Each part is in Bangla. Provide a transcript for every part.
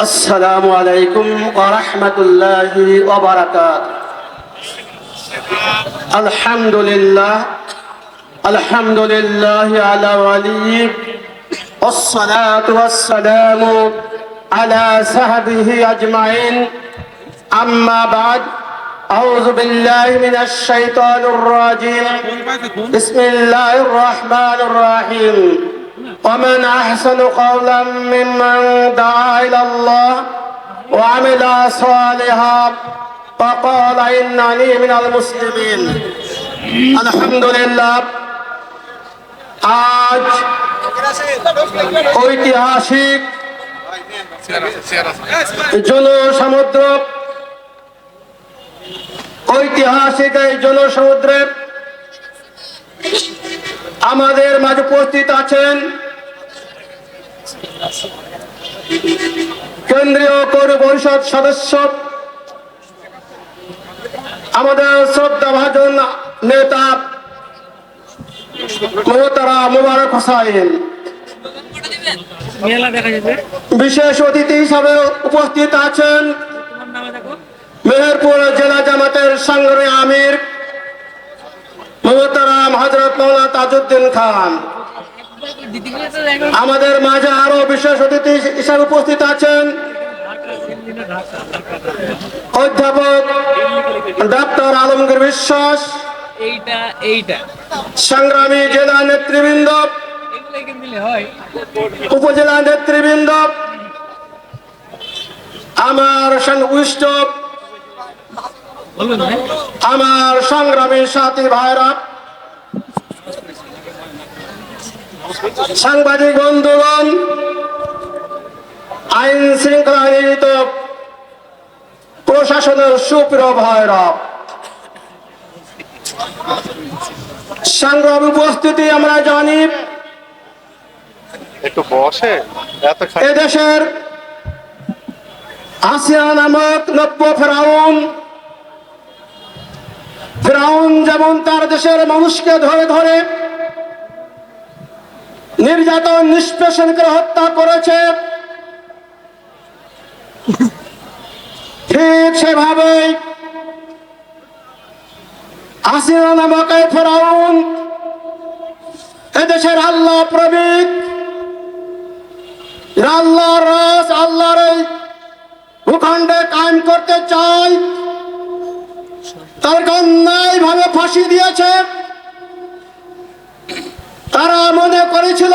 السلام عليكم ورحمة الله وبركاته الحمد لله الحمد لله على وليه والصلاة والسلام على سهبه أجمعين أما بعد أعوذ بالله من الشيطان الرجيم بسم الله الرحمن الرحيم ومن أحسن قولا ممن دعا إلى الله وعمل صالحا وقال إنني من المسلمين الحمد لله আজ ঐতিহাসিক জনসমুদ্র ঐতিহাসিক এই জনসমুদ্রে আমাদের মাঝে উপস্থিত আছেন কেন্দ্রীয় পৌর পরিষদ সদস্য, আমাদের শ্রদ্ধা ভাজন নেতা মমতারা মুবারক হোসাইন। বিশেষ অতিথি হিসাবে উপস্থিত আছেন মেহেরপুর জেলা জামাতের সংগ্রামী আমির মমতারাম হজরত মৌলা তাজউদ্দিন খান। আমাদের মাঝে আরও বিশেষ অতিথি হিসাবে উপস্থিত আছেন। অধ্যাপক ডাক্তার আলমগীর বিশ্বাস। সংগ্রামী জেলা নেতৃবৃন্দ। উপজেলা নেতৃবৃন্দ। আমার আমার সংগ্রামী সাথী ভাইরা সাংবাদিক বন্ধুগণ আইন শৃঙ্খলা নিহিত প্রশাসনের সুপ্রিয় ভাইরা সংগ্রাম উপস্থিতি আমরা জানি। একটু বসে এদেশের আসিয়া নামক নব্য ফেরাউন। ফেরাউন যেমন তার দেশের মানুষকে ধরে ধরে নির্যাতন, নিষ্পেষণ করে হত্যা করেছে। ঠিক সেভাবেই আসিয়া নামক ফেরাউন, এদেশের আল্লাহ প্রবীক আল্লাহর রাজ, আল্লাহর ভূখণ্ডে কায়েম করতে চায়। তাদেরকে অন্যায় ভাবে ফাঁসি দিয়েছে। তারা মনে করেছিল?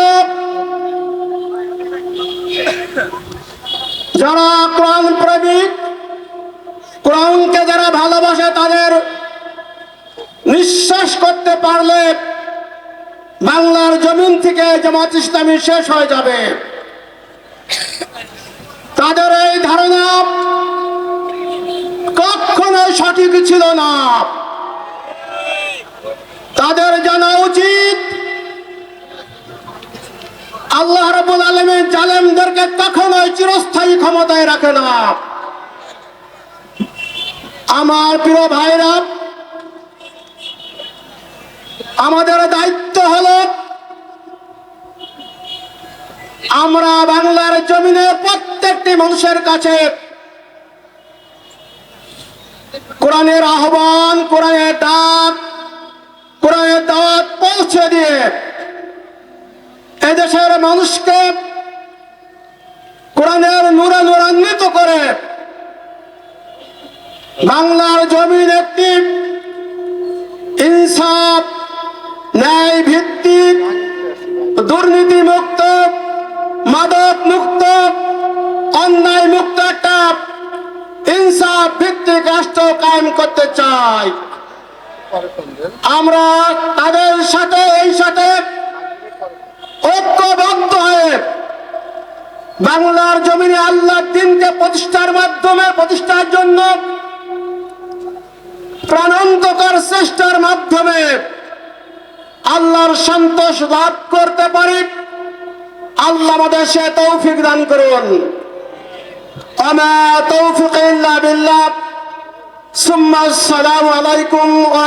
যারা কোরআন প্রেমিক কোরআনকে যারা ভালোবাসে, তাদের নিঃশ্বাস করতে পারলে বাংলার জমিন থেকে জামাত ইসলামী শেষ হয়ে যাবে। তাদের এই ধারণা কখনোই সঠিক ছিল না তাদের জানা উচিত রবুল আলমের জালেমদেরকে কখনোই চিরস্থায়ী ক্ষমতায় রাখে না। আমার প্রিয় ভাইরা, আমাদের দায়িত্ব হলো আমরা বাংলার জমিনে প্রত্যেকটি মানুষের কাছে কোরআনের আহ্বান, কোরআনের ডাক, কোরআনের দাওয়াত পৌঁছে দিয়ে মানুষকে কোরআনের নূরে নূরান্বিত করে বাংলার জমিন একটি ইনসাফ ন্যায় ভিত্তিক দুর্নীতি মুক্ত মাদক মুক্ত অন্যায় মুক্ত একটা ইনসাফ ভিত্তিক রাষ্ট্র কায়েম করতে চাই। আমরা তাদের সাথে, এই সাথে ঐক্যবদ্ধ হয়ে বাংলার জমিনে আল্লাহর দিনকে প্রতিষ্ঠার মাধ্যমে প্রতিষ্ঠার জন্য প্রাণান্তকর চেষ্টার মাধ্যমে আল্লাহর সন্তোষ লাভ করতে পারি। আল্লাহ আমাদের সে তৌফিক দান করুন। সুম্মা আসসালামু আলাইকুম ওয়া